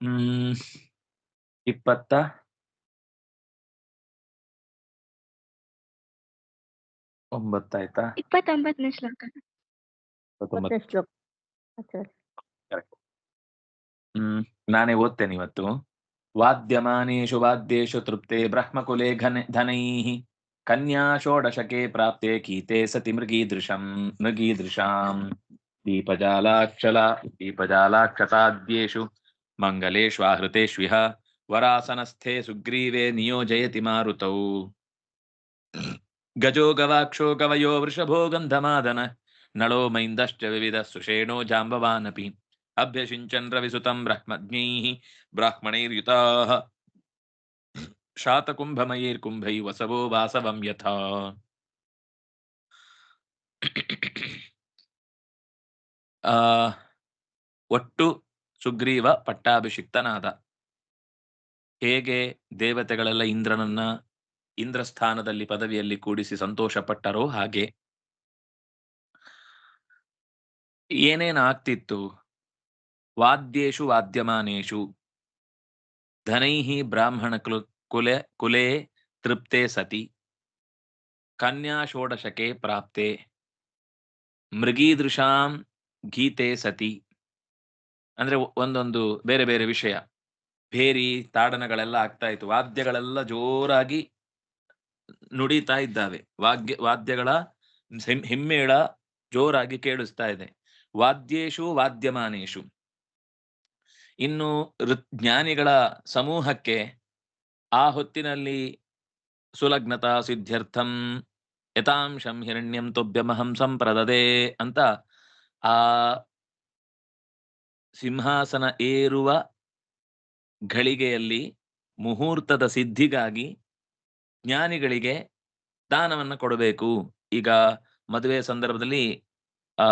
ಹ್ಮ್ ಇಪ್ಪತ್ತ ಒಂಬತ್ತಾಯ್ತಾ ಇಪ್ಪತ್ತೊಂಬತ್ತನೇ ಶ್ಲೋಕ ಇಪ್ಪತ್ತೊಂಬತ್ತು ಮತ್ತೆ ಶ್ಲೋಕ ಆಚಾರ್ಯ Correct. ಹ್ಮ್ ನಾನೇ ಓದ್ತೇನೆ ಇವತ್ತು ವಾದ್ಯಮಾನೇಷು ವಾದ್ಯೇಷು ತೃಪ್ತೆ ಬ್ರಹ್ಮಕುಲೆ ಘನ ಧನೈಃ ಕನ್ಯಾ ಷೋಡಶಕೆ ಪ್ರಾಪ್ತೆ ಕೀತೆ ಸತಿ ಮೃಗೀದೃಶಂ ಮೃಗೀದೃಶಾಂ ದೀಪಜಾಲಾಕ್ಷಲ ದೀಪಜಾಲಾಕ್ಷತಾದ್ಯೇಷು ಮಂಗಲೇಷ್ವಾಹೃತೇಷ್ವಿಹ ವರಾಸನಸ್ಥೆ ಸುಗ್ರೀವೆ ನಿಯೋಜಯತಿ ಮಾರುತೌ ಗಜೋ ಗವಾಕ್ಷೋ ಗವಯೋ ವೃಷಭೋ ಗಂಧಮಾದನ ನಳೋ ಮೈಂದಶ್ಚ ವಿವಿಧ ಸುಷೇಣೋ ಜಾಂಬವಾನಪಿ ಅಭ್ಯಸಿಂಚನ್ ರವಿಸುತಂ ಬ್ರಹ್ಮಜ್ಞೈಃ ಬ್ರಾಹ್ಮಣೈರ್ಯುತಾಃ ಶಾತಕುಂಭಮಯೈರ್ಕುಂಭೈ ವಸವೋ ವಾಸವಂ ಯಥಾ ಆ ಒಟ್ಟು ಸುಗ್ರೀವ ಪಟ್ಟಾಭಿಷಿಕ್ತನಾದ. ಹೇಗೆ ದೇವತೆಗಳೆಲ್ಲ ಇಂದ್ರನನ್ನ ಇಂದ್ರಸ್ಥಾನದಲ್ಲಿ ಪದವಿಯಲ್ಲಿ ಕೂಡಿಸಿ ಸಂತೋಷಪಟ್ಟರೋ ಹಾಗೆ. ಏನೇನಾಗ್ತಿತ್ತು ವಾದ್ಯೇಷು ವಾದ್ಯಮಾನೇಷು ಧನೈಹಿ ಬ್ರಾಹ್ಮಣ ಕುಲ ಕುಲೆ ಕುಲೆ ತೃಪ್ತೆ ಸತಿ. ಕನ್ಯಾ ಷೋಡಶಕೆ ಪ್ರಾಪ್ತೆ. ಮೃಗೀದೃಶಾಂ ಗೀತೆ ಸತಿ. ಅಂದ್ರೆ ಒಂದೊಂದು ಬೇರೆ ಬೇರೆ ವಿಷಯ. ಭೇರಿ, ತಾಡನಗಳೆಲ್ಲ ಆಗ್ತಾ ಇತ್ತು. ವಾದ್ಯಗಳೆಲ್ಲ ಜೋರಾಗಿ ನುಡಿತಾ ಇದ್ದಾವೆ. ವಾದ್ಯ ವಾದ್ಯಗಳ ಹಿಮ್- ಹಿಮ್ಮೇಳ ಜೋರಾಗಿ ಕೇಳಿಸ್ತಾ ಇದೆ. ವಾದ್ಯೇಶು ವಾದ್ಯಮಾನೇಶು. ಇನ್ನು ಜ್ಞಾನಿಗಳ ಸಮೂಹಕ್ಕೆ ಆ ಹೊತ್ತಿನಲ್ಲಿ ಸುಲಗ್ನತಾ ಸಿದ್ಧ್ಯರ್ಥಂ ಯಥಾಂಶಂ ಹಿರಣ್ಯಂ ತೊಭ್ಯಮಹಂ ಸಂಪ್ರದದೆ ಅಂತ ಆ ಸಿಂಹಾಸನ ಏರುವ ಘಳಿಗೆಯಲ್ಲಿ ಮುಹೂರ್ತದ ಸಿದ್ಧಿಗಾಗಿ ಜ್ಞಾನಿಗಳಿಗೆ ದಾನವನ್ನು ಕೊಡಬೇಕು. ಈಗ ಮದುವೆ ಸಂದರ್ಭದಲ್ಲಿ, ಆ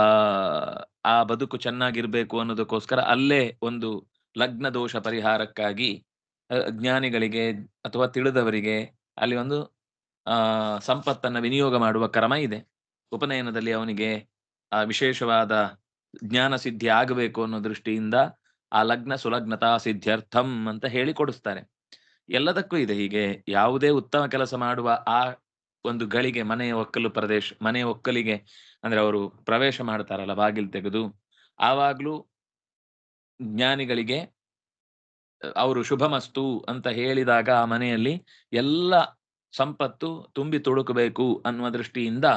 ಆ ಬದುಕು ಚೆನ್ನಾಗಿರ್ಬೇಕು ಅನ್ನೋದಕ್ಕೋಸ್ಕರ ಅಲ್ಲೇ ಒಂದು ಲಗ್ನ ದೋಷ ಪರಿಹಾರಕ್ಕಾಗಿ ಜ್ಞಾನಿಗಳಿಗೆ ಅಥವಾ ತಿಳಿದವರಿಗೆ ಅಲ್ಲಿ ಒಂದು, ಆ, ಸಂಪತ್ತನ್ನು ವಿನಿಯೋಗ ಮಾಡುವ ಕ್ರಮ ಇದೆ. ಉಪನಯನದಲ್ಲಿ ಅವನಿಗೆ ಆ ವಿಶೇಷವಾದ ಜ್ಞಾನ ಸಿದ್ಧಿ ಆಗಬೇಕು ಅನ್ನೋ ದೃಷ್ಟಿಯಿಂದ ಆ ಲಗ್ನ ಸುಲಗ್ನತಾ ಸಿದ್ಧ್ಯರ್ಥಂ ಅಂತ ಹೇಳಿ ಕೊಡಿಸ್ತಾರೆ. ಎಲ್ಲದಕ್ಕೂ ಇದೆ ಹೀಗೆ. ಯಾವುದೇ ಉತ್ತಮ ಕೆಲಸ ಮಾಡುವ ಆ ಒಂದು ಗಳಿಗೆ ಮನೆಯ ಒಕ್ಕಲು ಪ್ರದೇಶ ಮನೆಯ ಒಕ್ಕಲಿಗೆ ಅಂದ್ರೆ ಅವರು ಪ್ರವೇಶ ಮಾಡ್ತಾರಲ್ಲ, ಬಾಗಿಲು ತೆಗೆದು, ಆವಾಗ್ಲೂ ಜ್ಞಾನಿಗಳಿಗೆ ಅವರು ಶುಭಮಸ್ತು ಅಂತ ಹೇಳಿದಾಗ ಆ ಮನೆಯಲ್ಲಿ ಎಲ್ಲ ಸಂಪತ್ತು ತುಂಬಿ ತುಳುಕಬೇಕು ಅನ್ನುವ ದೃಷ್ಟಿಯಿಂದ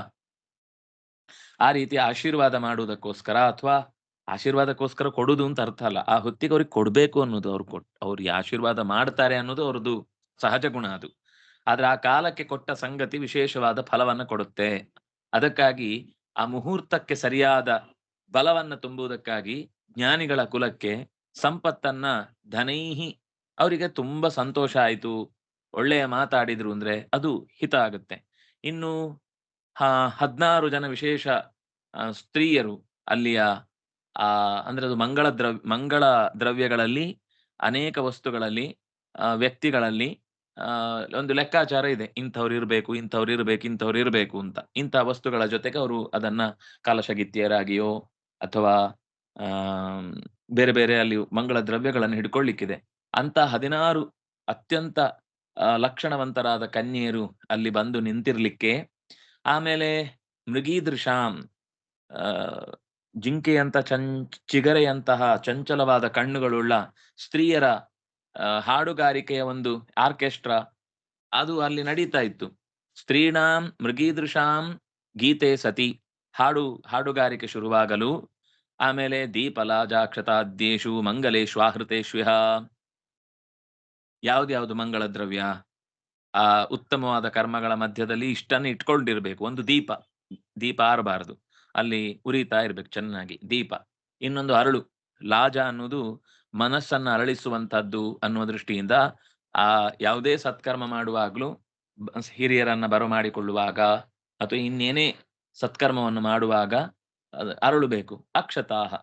ಆ ರೀತಿ ಆಶೀರ್ವಾದ ಮಾಡುವುದಕ್ಕೋಸ್ಕರ ಅಥವಾ ಆಶೀರ್ವಾದಕ್ಕೋಸ್ಕರ ಕೊಡುದು ಅಂತ ಅರ್ಥ ಅಲ್ಲ. ಆ ಹೊತ್ತಿಗೆ ಅವ್ರಿಗೆ ಕೊಡ್ಬೇಕು ಅನ್ನೋದು ಅವ್ರು ಕೊಟ್ ಅವ್ರಿಗೆ ಆಶೀರ್ವಾದ ಮಾಡ್ತಾರೆ ಅನ್ನೋದು ಅವ್ರದ್ದು ಸಹಜ ಗುಣ ಅದು. ಆದ್ರೆ ಆ ಕಾಲಕ್ಕೆ ಕೊಟ್ಟ ಸಂಗತಿ ವಿಶೇಷವಾದ ಫಲವನ್ನ ಕೊಡುತ್ತೆ. ಅದಕ್ಕಾಗಿ ಆ ಮುಹೂರ್ತಕ್ಕೆ ಸರಿಯಾದ ಬಲವನ್ನ ತುಂಬುವುದಕ್ಕಾಗಿ ಜ್ಞಾನಿಗಳ ಕುಲಕ್ಕೆ ಸಂಪತ್ತನ್ನ ಧನೈಹಿ ಅವರಿಗೆ ತುಂಬಾ ಸಂತೋಷ ಆಯ್ತು. ಒಳ್ಳೆಯ ಮಾತಾಡಿದ್ರು ಅಂದ್ರೆ ಅದು ಹಿತ ಆಗುತ್ತೆ. ಇನ್ನು ಹದ್ನಾರು ಜನ ವಿಶೇಷ ಸ್ತ್ರೀಯರು ಅಲ್ಲಿಯ, ಆ, ಅಂದ್ರೆ ಅದು ಮಂಗಳ ದ್ರವ್ಯ ಮಂಗಳ ದ್ರವ್ಯಗಳಲ್ಲಿ, ಅನೇಕ ವಸ್ತುಗಳಲ್ಲಿ ವ್ಯಕ್ತಿಗಳಲ್ಲಿ ಒಂದು ಲೆಕ್ಕಾಚಾರ ಇದೆ. ಇಂಥವ್ರು ಇರಬೇಕು ಇಂಥವ್ರು ಇರಬೇಕು ಇಂಥವ್ರು ಇರಬೇಕು ಅಂತ. ಇಂಥ ವಸ್ತುಗಳ ಜೊತೆಗೆ ಅವರು ಅದನ್ನ ಕಾಲಶಗಿತ್ಯರಾಗಿಯೋ ಅಥವಾ ಬೇರೆ ಬೇರೆ ಅಲ್ಲಿ ಮಂಗಳ ದ್ರವ್ಯಗಳನ್ನು ಹಿಡ್ಕೊಳ್ಳಿಕ್ಕಿದೆ. ಅಂತ ಹದಿನಾರು ಅತ್ಯಂತ ಲಕ್ಷಣವಂತರಾದ ಕನ್ಯೆಯರು ಅಲ್ಲಿ ಬಂದು ನಿಂತಿರ್ಲಿಕ್ಕೆ ಆಮೇಲೆ ಮೃಗೀದೃಶಾಂ ಜಿಂಕೆಯಂತ ಚಂ ಚಿಗರೆಯಂತಹ ಚಂಚಲವಾದ ಕಣ್ಣುಗಳುಳ್ಳ ಸ್ತ್ರೀಯರ ಹಾಡುಗಾರಿಕೆಯ ಒಂದು ಆರ್ಕೆಸ್ಟ್ರಾ ಅದು ಅಲ್ಲಿ ನಡೀತಾ ಇತ್ತು. ಸ್ತ್ರೀಣಾಂ ಮೃಗೀದೃಶಾಂ ಗೀತೆ ಸತಿ ಹಾಡು, ಹಾಡುಗಾರಿಕೆ ಶುರುವಾಗಲು ಆಮೇಲೆ ದೀಪಲಾಜಾಕ್ಷತಾದ್ಯೇಷು ಮಂಗಲೇಶ್ವಾಹೃತೇಶ್ವಿಹ ಯಾವ್ದು ಮಂಗಳ ದ್ರವ್ಯ ಆ, ಉತ್ತಮವಾದ ಕರ್ಮಗಳ ಮಧ್ಯದಲ್ಲಿ ಇಷ್ಟನ್ನು ಇಟ್ಕೊಂಡಿರ್ಬೇಕು. ಒಂದು ದೀಪ. ದೀಪ ಆರಬಾರದು. ಅಲ್ಲಿ ಉರಿತಾ ಇರ್ಬೇಕು ಚೆನ್ನಾಗಿ. ದೀಪ. ಇನ್ನೊಂದು ಅರಳು. ಲಾಜ ಅನ್ನೋದು ಮನಸ್ಸನ್ನ ಅರಳಿಸುವಂತಹದ್ದು ಅನ್ನುವ ದೃಷ್ಟಿಯಿಂದ, ಆ, ಯಾವುದೇ ಸತ್ಕರ್ಮ ಮಾಡುವಾಗಲೂ ಹಿರಿಯರನ್ನ ಬರಮಾಡಿಕೊಳ್ಳುವಾಗ ಅಥವಾ ಇನ್ನೇನೇ ಸತ್ಕರ್ಮವನ್ನು ಮಾಡುವಾಗ ಅರಳುಬೇಕು ಅರಳು ಬೇಕು. ಅಕ್ಷತಾಹ.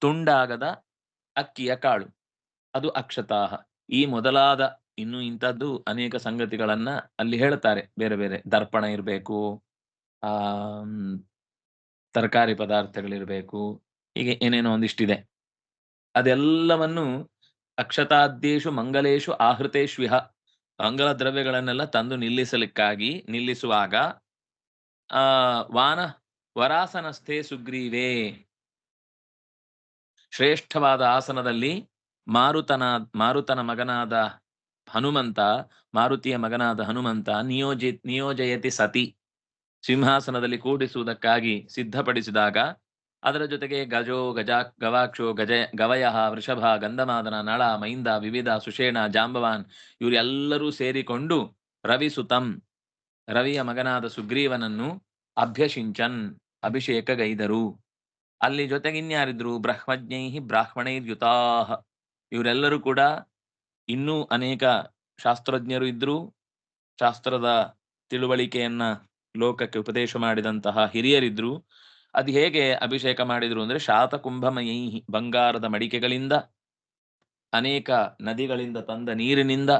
ತುಂಡಾಗದ ಅಕ್ಕಿಯ ಕಾಳು. ಅದು ಅಕ್ಷತಾಹ. ಈ ಮೊದಲಾದ ಇನ್ನು ಇಂಥದ್ದು ಅನೇಕ ಸಂಗತಿಗಳನ್ನ ಅಲ್ಲಿ ಹೇಳ್ತಾರೆ. ಬೇರೆ ಬೇರೆ ದರ್ಪಣ ಇರಬೇಕು, ಆ ತರಕಾರಿ ಪದಾರ್ಥಗಳಿರ್ಬೇಕು ಹೀಗೆ ಏನೇನೋ ಒಂದಿಷ್ಟಿದೆ. ಅದೆಲ್ಲವನ್ನು ಅಕ್ಷತಾದ್ಯೇಶು ಮಂಗಲೇಶು ಆಹೃತೇಶ್ವಿಹ ಮಂಗಲ ದ್ರವ್ಯಗಳನ್ನೆಲ್ಲ ತಂದು ನಿಲ್ಲಿಸಲಿಕ್ಕಾಗಿ ನಿಲ್ಲಿಸುವಾಗ, ಆ, ವಾನ ವರಾಸನಸ್ಥೆ ಸುಗ್ರೀವೇ. ಶ್ರೇಷ್ಠವಾದ ಆಸನದಲ್ಲಿ ಮಾರುತನ ಮಾರುತನ ಮಗನಾದ ಹನುಮಂತ, ಮಾರುತಿಯ ಮಗನಾದ ಹನುಮಂತ ನಿಯೋಜಿ, ನಿಯೋಜಯತಿ ಸತಿ ಸಿಂಹಾಸನದಲ್ಲಿ ಕೂಡಿಸುವುದಕ್ಕಾಗಿ ಸಿದ್ಧಪಡಿಸಿದಾಗ ಅದರ ಜೊತೆಗೆ ಗಜೋ, ಗಜಾ, ಗವಾಕ್ಷೋ, ಗಜ ಗವಯ ವೃಷಭ, ಗಂಧಮಾದನ, ನಳ, ಮೈಂದ, ವಿವಿಧ, ಸುಷೇಣ, ಜಾಂಬವಾನ್ ಇವರೆಲ್ಲರೂ ಸೇರಿಕೊಂಡು ರವಿಸುತಂ ರವಿಯ ಮಗನಾದ ಸುಗ್ರೀವನನ್ನು ಅಭ್ಯಸಿಂಚನ್ ಅಭಿಷೇಕಗೈದರು ಅಲ್ಲಿ ಜೊತೆಗೆ ಇನ್ಯಾರಿದ್ರು ಬ್ರಹ್ಮಜ್ಞೈ ಬ್ರಾಹ್ಮಣೈರ್ಯುತಾಹ ಇವರೆಲ್ಲರೂ ಕೂಡ ಇನ್ನೂ ಅನೇಕ ಶಾಸ್ತ್ರಜ್ಞರು ಇದ್ರು ಶಾಸ್ತ್ರದ ತಿಳುವಳಿಕೆಯನ್ನ ಲೋಕಕ್ಕೆ ಉಪದೇಶ ಮಾಡಿದಂತಹ ಹಿರಿಯರಿದ್ರು ಅದು ಹೇಗೆ ಅಭಿಷೇಕ ಮಾಡಿದ್ರು ಅಂದ್ರೆ ಶಾತಕುಂಭಮಯೈ ಬಂಗಾರದ ಮಡಿಕೆಗಳಿಂದ, ಅನೇಕ ನದಿಗಳಿಂದ ತಂದ ನೀರಿನಿಂದ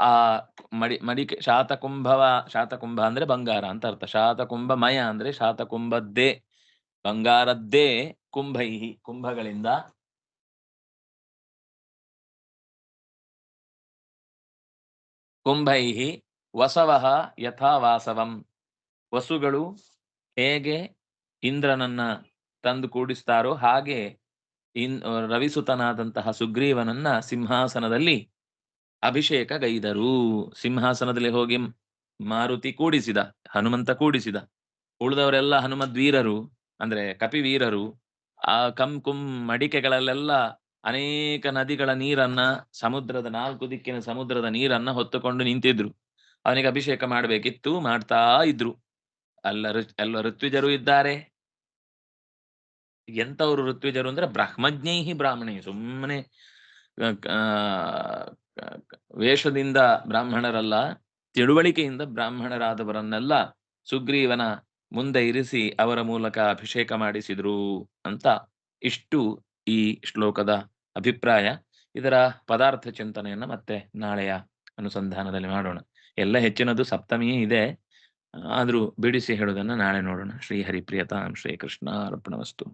ಆ ಮಡಿ, ಮಡಿಕೆ, ಶಾತಕುಂಭವ, ಶಾತಕುಂಭ ಅಂದ್ರೆ ಬಂಗಾರ ಅಂತ ಅರ್ಥ. ಶಾತಕುಂಭಮಯ ಅಂದ್ರೆ ಶಾತಕುಂಭದ್ದೇ, ಬಂಗಾರದ್ದೇ ಕುಂಭೈ ಕುಂಭಗಳಿಂದ ಕುಂಭೈಹಿ ವಸವಹ ಯಥಾವಾಸವಂ ವಸುಗಳು ಹೇಗೆ ಇಂದ್ರನನ್ನ ತಂದು ಕೂಡಿಸ್ತಾರೋ ಹಾಗೆ ಇನ್ ರವಿಸುತನಾದಂತಹ ಸುಗ್ರೀವನನ್ನ ಸಿಂಹಾಸನದಲ್ಲಿ ಅಭಿಷೇಕ ಗೈದರು. ಸಿಂಹಾಸನದಲ್ಲಿ ಹೋಗಿ ಮಾರುತಿ ಕೂಡಿಸಿದ, ಹನುಮಂತ ಕೂಡಿಸಿದ. ಉಳಿದವರೆಲ್ಲ ಹನುಮದ್ವೀರರು, ಅಂದ್ರೆ ಕಪಿವೀರರು, ಆ ಕಂ ಕುಂ ಮಡಿಕೆಗಳಲ್ಲೆಲ್ಲ ಅನೇಕ ನದಿಗಳ ನೀರನ್ನ, ಸಮುದ್ರದ ನಾಲ್ಕು ದಿಕ್ಕಿನ ಸಮುದ್ರದ ನೀರನ್ನ ಹೊತ್ತುಕೊಂಡು ನಿಂತಿದ್ರು. ಅವನಿಗೆ ಅಭಿಷೇಕ ಮಾಡಬೇಕಿತ್ತು, ಮಾಡ್ತಾ ಇದ್ರು. ಅಲ್ಲ ಅಲ್ಲ ಋತ್ವಿಜರು ಇದ್ದಾರೆ. ಎಂತವ್ರು ಋತ್ವಿಜರು ಅಂದ್ರೆ ಬ್ರಹ್ಮಜ್ಞೈಹಿ ಬ್ರಾಹ್ಮಣಿ ಸುಮ್ಮನೆ ವೇಷದಿಂದ ಬ್ರಾಹ್ಮಣರಲ್ಲ, ತಿಳುವಳಿಕೆಯಿಂದ ಬ್ರಾಹ್ಮಣರಾದವರನ್ನೆಲ್ಲ ಸುಗ್ರೀವನ ಮುಂದೆ ಇರಿಸಿ ಅವರ ಮೂಲಕ ಅಭಿಷೇಕ ಮಾಡಿಸಿದ್ರು ಅಂತ ಇಷ್ಟು ಈ ಶ್ಲೋಕದ ಅಭಿಪ್ರಾಯ, ಇದರ ಪದಾರ್ಥ ಚಿಂತನೆಯನ್ನ ಮತ್ತೆ ನಾಳೆಯ ಅನುಸಂಧಾನದಲ್ಲಿ ಮಾಡೋಣ. ಎಲ್ಲ ಹೆಚ್ಚಿನದು ಸಪ್ತಮಿಯೇ ಇದೆ. ಆದ್ರೂ ಬಿಡಿಸಿ ಹೇಳೋದನ್ನ ನಾಳೆ ನೋಡೋಣ. ಶ್ರೀ ಹರಿಪ್ರಿಯತಾಂ ಶ್ರೀ ಕೃಷ್ಣ ಅರ್ಪಣವಸ್ತು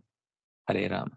ಹರೇ ರಾಮ.